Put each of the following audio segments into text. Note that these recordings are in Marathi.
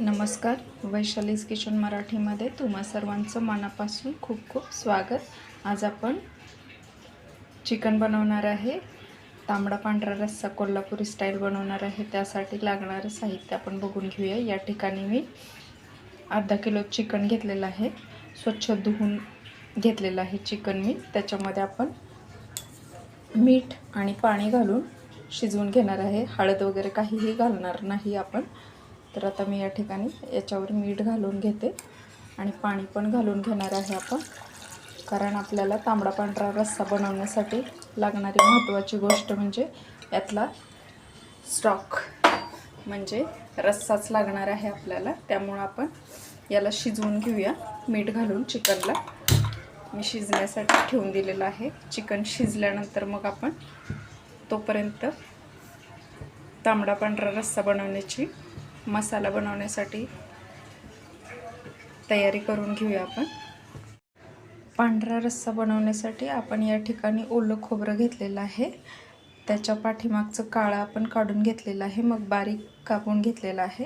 नमस्कार वैशालीज किचन मराठीमध्ये तुम्हा सर्वांचं मनापासून खूप खूप स्वागत. आज आपण चिकन बनवणार आहे तांबडा पांढरा रस्सा कोल्हापुरी स्टाईल बनवणार आहे. त्यासाठी लागणारं साहित्य आपण बघून घेऊया. या ठिकाणी मी अर्धा किलो चिकन घेतलेलं आहे. स्वच्छ धुवून घेतलेलं आहे चिकन मी. त्याच्यामध्ये आपण मीठ आणि पाणी घालून शिजवून घेणार आहे. हळद वगैरे काहीही घालणार नाही आपण. तर आता मी या ठिकाणी याच्यावर मीठ घालून घेते आणि पाणी पण घालून घेणार आहे आपण. कारण आपल्याला तांबडा पांढरा रस्सा बनवण्यासाठी लागणारी महत्त्वाची गोष्ट म्हणजे यातला स्टॉक म्हणजे रस्साच लागणार आहे आपल्याला. त्यामुळं आपण याला शिजवून घेऊया. मीठ घालून चिकनला. मी शिजण्यासाठी ठेवून दिलेलं आहे. चिकन शिजल्यानंतर मग आपण तोपर्यंत तांबडा पांढरा रस्सा बनवण्याची मसाला बनवण्यासाठी तयारी करून घेऊया आपण. पांढरा रस्सा बनवण्यासाठी आपण या ठिकाणी ओलं खोबरं घेतलेलं आहे. त्याच्या पाठीमागचं काळा आपण काढून घेतलेलं आहे. मग बारीक कापून घेतलेलं आहे.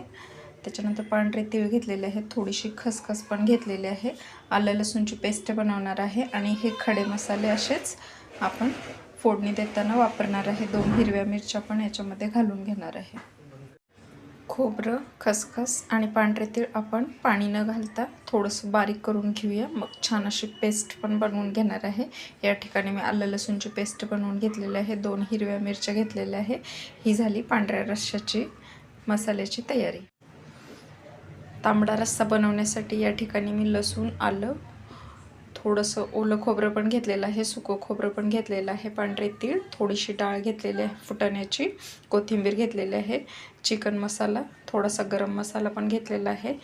त्याच्यानंतर पांढरे तीळ घेतलेले आहे थोडीशी खसखस पण घेतलेली आहे. आलं लसूणची पेस्ट बनवणार आहे आणि हे खडे मसाले असेच आपण फोडणी देताना वापरणार आहे. दोन हिरव्या मिरच्या पण याच्यामध्ये घालून घेणार आहे. खोबरं खसखस आणि पांढरे तीळ आपण पाणी न घालता. थोडंसं बारीक करून घेऊया. मग छान अशी पेस्ट पण बनवून घेणार आहे. या ठिकाणी मी आलं लसूणची पेस्ट बनवून घेतलेली आहे. दोन हिरव्या मिरच्या घेतलेल्या आहे. ही झाली पांढऱ्या रश्श्याची मसाल्याची तयारी. तांबडा रस्सा बनवण्यासाठी या ठिकाणी मी लसूण आलं थोडंसं ओलं खोबरं पण घेतलेलं आहे सुकं खोबरं पण घेतलेलं आहे पांढरे तीळ थोडीशी डाळ घेतलेली आहे फुटण्याची कोथिंबीर घेतलेली आहे चिकन मसाला थोडासा गरम मसाला पण घेतलेला आहे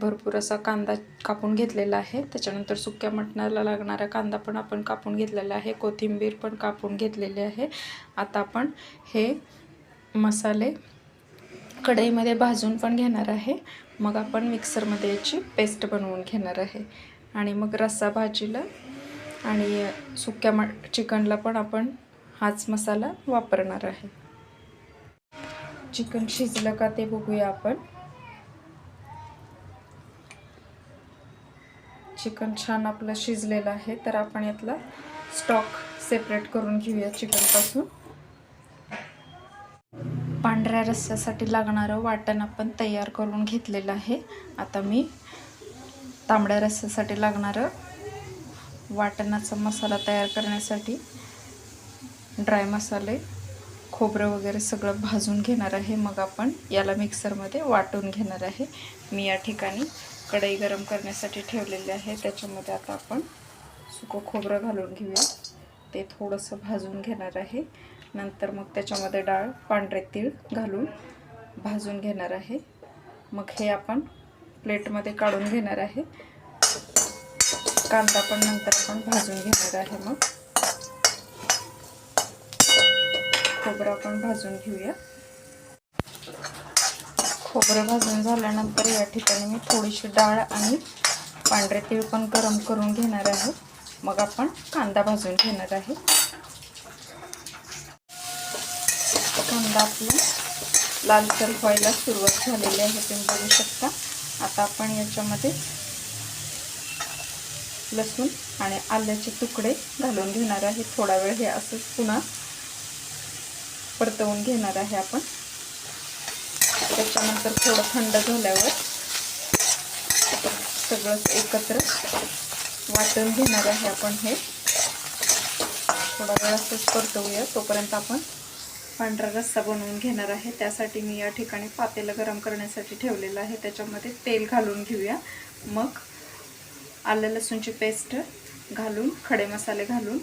भरपूर असा कांदा कापून घेतलेला आहे त्याच्यानंतर सुक्या मटणाला लागणारा कांदा पण आपण कापून घेतलेला आहे कोथिंबीर पण कापून घेतलेली आहे. आता आपण हे मसाले कढईमध्ये भाजून पण घेणार आहे मग आपण मिक्सरमध्ये याची पेस्ट बनवून घेणार आहे. आणि मग रस्सा भाजीला आणि सुक्या म चिकनला पण आपण हाच मसाला वापरणार आहे. चिकन शिजलं का ते बघूया आपण. चिकन छान आपलं शिजलेलं आहे तर आपण यातला स्टॉक सेपरेट करून घेऊया चिकनपासून. पांढऱ्या रस्स्यासाठी लागणारं वाटण आपण तयार करून घेतलेलं आहे. आता मी तांबड्या रस्स्यासाठी लागणारं वाटणाचा मसाला तयार करण्यासाठी ड्राय मसाले खोबरं वगैरे सगळं भाजून घेणार आहे. मग आपण याला मिक्सरमध्ये वाटून घेणार आहे. मी या ठिकाणी कढई गरम करण्यासाठी ठेवलेली आहे. त्याच्यामध्ये आता आपण सुकं खोबरं घालून घेऊया. ते थोडंसं भाजून घेणार आहे. नंतर मग त्याच्यामध्ये डाळ पांढरे तीळ घालून भाजून घेणार आहे. मग हे आपण प्लेटमध्ये काढून घेणार आहे. कांदा पण नंतर आपण भाजून घेणार आहे मग. खोबरं आपण भाजून घेऊया. खोबरं भाजून झाल्यानंतर या ठिकाणी मी थोडीशी डाळ आणि पांढरे तीळ पण गरम करून घेणार आहे. मग आपण कांदा भाजून घेणार आहे. कांदा आपला लालसर व्हायला सुरुवात झालेली आहे तुम्ही बघू शकता. आता आपण याच्यामध्ये लसूण आणि आल्याचे तुकडे घालून घेणार आहे. थोडा वेळ हे असंच पुन्हा परतवून घेणार आहे आपण. त्याच्यानंतर थोडं थंड झाल्यावर सगळं एकत्र वाटून घेणार आहे आपण हे. थोडा वेळ असंच परतवूया. तोपर्यंत आपण पांढरा रस्सा बनवून घेणार आहे. त्यासाठी मी या ठिकाणी पातेलं गरम करण्यासाठी ठेवलेलं आहे. त्याच्यामध्ये तेल घालून घेऊया. मग आलं लसूणची पेस्ट घालून खडे मसाले घालून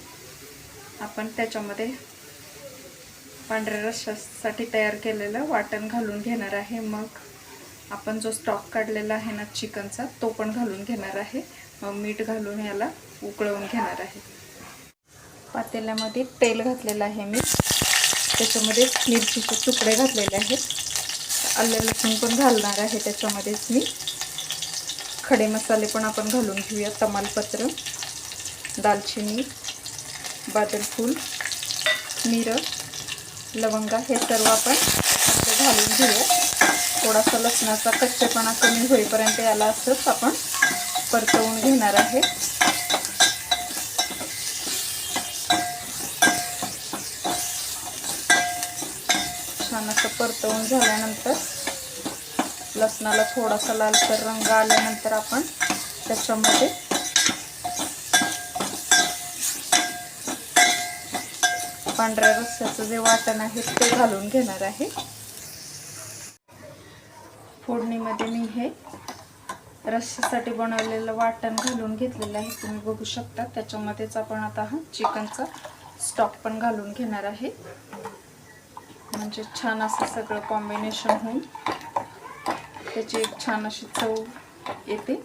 आपण त्याच्यामध्ये पांढऱ्या रस्स्यासाठी तयार केलेलं वाटण घालून घेणार आहे. मग आपण जो स्टॉक काढलेला आहे ना चिकनचा तो पण घालून घेणार आहे. मग मीठ घालून याला उकळवून घेणार आहे. पातेल्यामध्ये तेल घातलेलं आहे मी. त्याच्यामध्ये मिरचीचे तुकडे घातलेले आहेत. आलं लसूण पण घालणार आहे त्याच्यामध्येच मी. खडे मसाले पण आपण घालून घेऊया तमालपत्र दालचिनी बादलफूल मिरं लवंगा हे सर्व आपण घालून घेऊया. थोडासा लसणाचा कच्चेपणा कमी होईपर्यंत याला असंच आपण परतवून घेणार आहे. छान असं परतवून झाल्यानंतर लसणाला थोडासा लालसर रंग आल्यानंतर आपण त्याच्यामध्ये पांढऱ्या रस्स्याचं जे वाटण आहे ते घालून घेणार आहे. फोडणीमध्ये मी हे रस्स्यासाठी बनवलेलं वाटण घालून घेतलेलं आहे. तुम्ही बघू शकता त्याच्यामध्येच आपण आता हा चिकनचा स्टॉक पण घालून घेणार आहे. म्हणजे छान असं सगळं कॉम्बिनेशन होऊन त्याची एक छान अशी चव येते.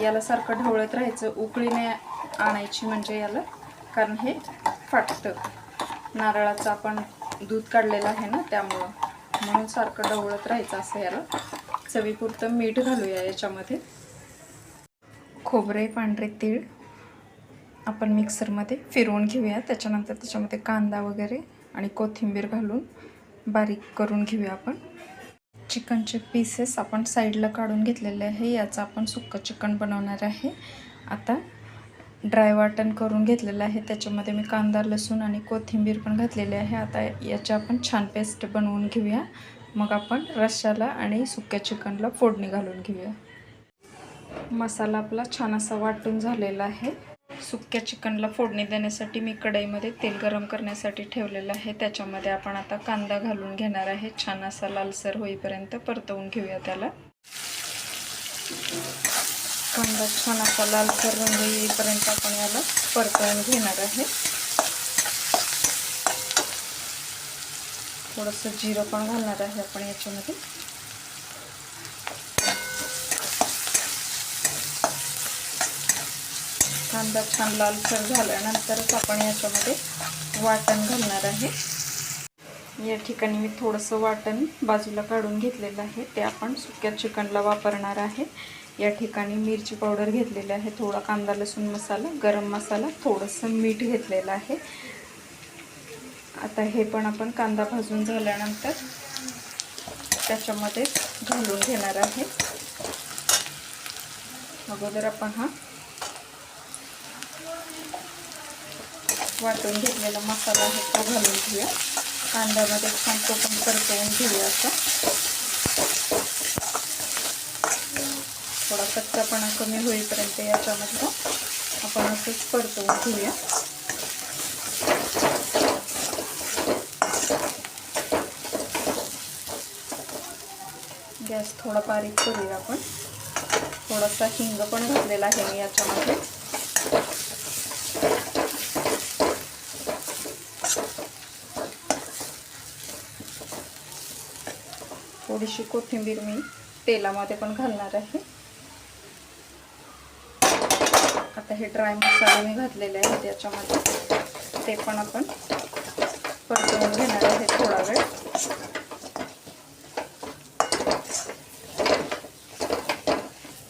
याला सारखं ढवळत राहायचं उकळीने आणायची म्हणजे याला. कारण हे फाटतं. नारळाचं आपण दूध काढलेलं आहे ना त्यामुळं. म्हणून सारखं ढवळत राहायचं असं याला. चवीपुरतं मीठ घालूया याच्यामध्ये. खोबरे पांढरे तीळ आपण मिक्सरमध्ये फिरवून घेऊया. त्याच्यानंतर त्याच्यामध्ये कांदा वगैरे आणि कोथिंबीर घालून बारीक करून घेऊया आपण. चिकनचे पीसेस आपण साईडला काढून घेतलेले आहे. याचं आपण सुक्कं चिकन बनवणार आहे. आता ड्राय वाटण करून घेतलेलं आहे. त्याच्यामध्ये मी कांदा लसूण आणि कोथिंबीर पण घातलेली आहे. आता याची आपण छान पेस्ट बनवून घेऊया. मग आपण रश्शाला आणि सुक्या चिकनला फोडणी घालून घेऊया. मसाला आपला छान असा वाटून झालेला आहे. सुक्या चिकनला फोडणी देण्यासाठी मी कढईमध्ये तेल गरम करण्यासाठी ठेवलेलं आहे. त्याच्यामध्ये आपण आता कांदा घालून घेणार आहे. छान असा लालसर होईपर्यंत परतवून घेऊया त्याला. कांदा छान असा लालसर रंग येईपर्यंत आपण याला परतवून घेणार आहे. थोडंसं जिरं पण घालणार आहे आपण याच्यामध्ये. कांदा छान लालसर झाल्यानंतरच आपण याच्यामध्ये वाटण घालणार आहे. या ठिकाणी मी थोडंसं वाटण बाजूला काढून घेतलेलं आहे. ते आपण सुक्या चिकनला वापरणार आहे. या ठिकाणी मिरची पावडर घेतलेली आहे. थोडा कांदा लसूण मसाला गरम मसाला थोडंसं मीठ घेतलेलं आहे. आता हे पण आपण कांदा भाजून झाल्यानंतर त्याच्यामध्ये घालून घेणार आहे. अगोदर आपण हा वाटून घेतलेला मसाला आहे तो घालून घेऊया. कांद्यामध्ये छान तो पण परतवून घेऊया असा थोडा कच्चापणा कमी होईपर्यंत याच्यामध्ये आपण असंच परतवून घेऊया. गॅस थोडा बारीक करूया आपण. थोडासा हिंग पण घातलेला आहे मी याच्यामध्ये. थोडीशी कोथिंबीर मी तेलामध्ये पण घालणार आहे. आता हे ड्राय मसाले मी घातलेले आहेत त्याच्यामध्ये. ते पण आपण परतवून घेणार आहे थोडा वेळ.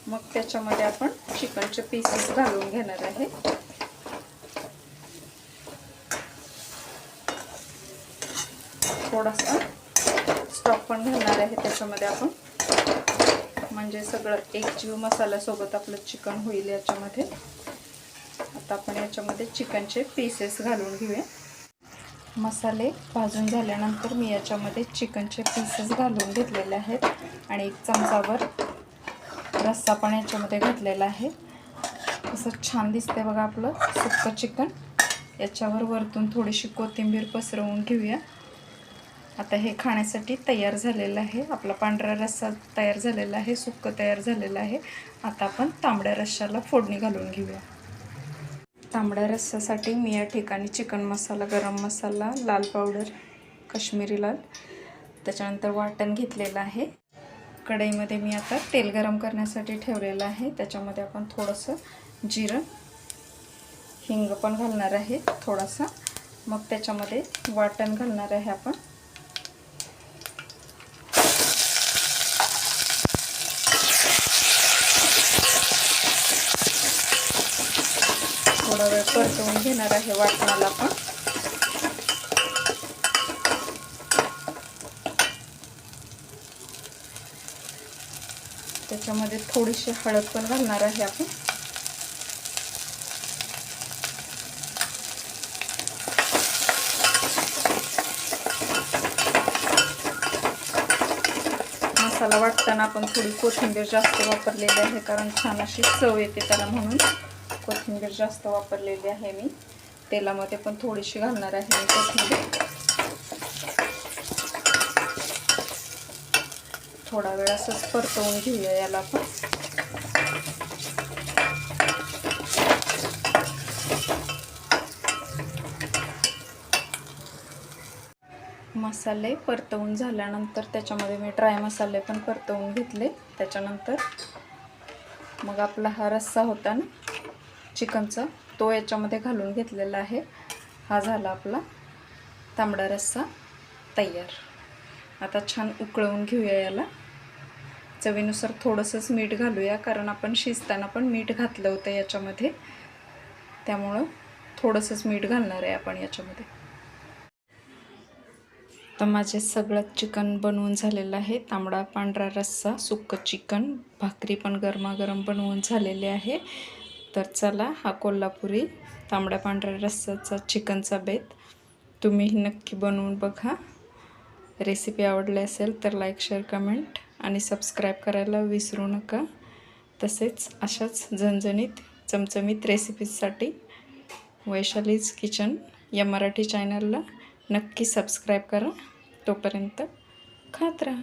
मग त्याच्यामध्ये आपण चिकनचे पीसेस घालून घेणार आहे. थोडासा स्टॉक पण घालणार आहे त्याच्यामध्ये आपण. म्हणजे सगळं एक जीव मसाल्यासोबत आपलं चिकन होईल याच्यामध्ये. आता आपण याच्यामध्ये चिकनचे पीसेस घालून घेऊया. मसाले भाजून झाल्यानंतर मी याच्यामध्ये चिकनचे पीसेस घालून घेतलेले आहेत. आणि एक चमचावर रस्सा पण याच्यामध्ये घातलेला आहे. असं छान दिसतंय बघा आपलं सुक्क चिकन. याच्यावर वरतून थोडीशी कोथिंबीर पसरवून घेऊया. आता हे खाण्यासाठी तयार झालेलं आहे. आपला पांढरा रस्सा तयार झालेला आहे सुक्क तयार झालेलं आहे. आता आपण तांबड्या रस्साला फोडणी घालून घेऊया. तांबड्या रस्सासाठी मी या ठिकाणी चिकन मसाला गरम मसाला लाल पावडर काश्मीरी लाल त्याच्यानंतर वाटण घेतलेलं आहे. कढईमध्ये मी आता तेल गरम करण्यासाठी ठेवलेलं आहे. त्याच्यामध्ये आपण थोडंसं जिरं हिंग पण घालणार आहे थोडासा. मग त्याच्यामध्ये वाटण घालणार आहे आपण थोडा वेळ परतवून घेणार आहे वाटणाला पण. त्याच्यामध्ये थोडीशी हळद पण घालणार आहे आपण. मसाला वाटताना आपण थोडी कोथिंबीर जास्त वापरलेली आहे कारण छान अशी चव येते त्याला म्हणून. कोथिंबीर जास्त वापरलेली आहे मी. तेलामध्ये पण थोडीशी घालणार आहे मी कोथिंबीर. थोडा वेळ असंच परतवून घेऊया याला पण मसाले परतवून झाल्यानंतर त्याच्यामध्ये मी ड्राय मसाले पण परतवून घेतले. त्याच्यानंतर मग आपला हा रस्सा होता ना चिकनचा. तो याच्यामध्ये घालून घेतलेला आहे. हा झाला आपला तांबडा रस्सा तयार. आता छान उकळवून घेऊया याला. चवीनुसार थोडंसंच मीठ घालूया कारण आपण शिजताना पण मीठ घातलं होतं याच्यामध्ये. त्यामुळं थोडंसंच मीठ घालणार आहे आपण याच्यामध्ये. तर माझे सगळं चिकन बनवून झालेलं आहे. तांबडा पांढरा रस्सा सुक्कं चिकन. भाकरी पण गरमागरम बनवून झालेले आहे. तर चला हा कोल्हापुरी तांबड्या पांढऱ्या रस्साचा चिकनचा बेत. तुम्ही नक्की बनवून बघा. रेसिपी आवडली असेल तर लाईक शेअर कमेंट आणि सबस्क्राईब करायला विसरू नका. तसेच अशाच झणझणीत चमचमीत रेसिपीजसाठी वैशालीज किचन या मराठी चॅनलला नक्की सबस्क्राईब करा. तोपर्यंत खात राहा.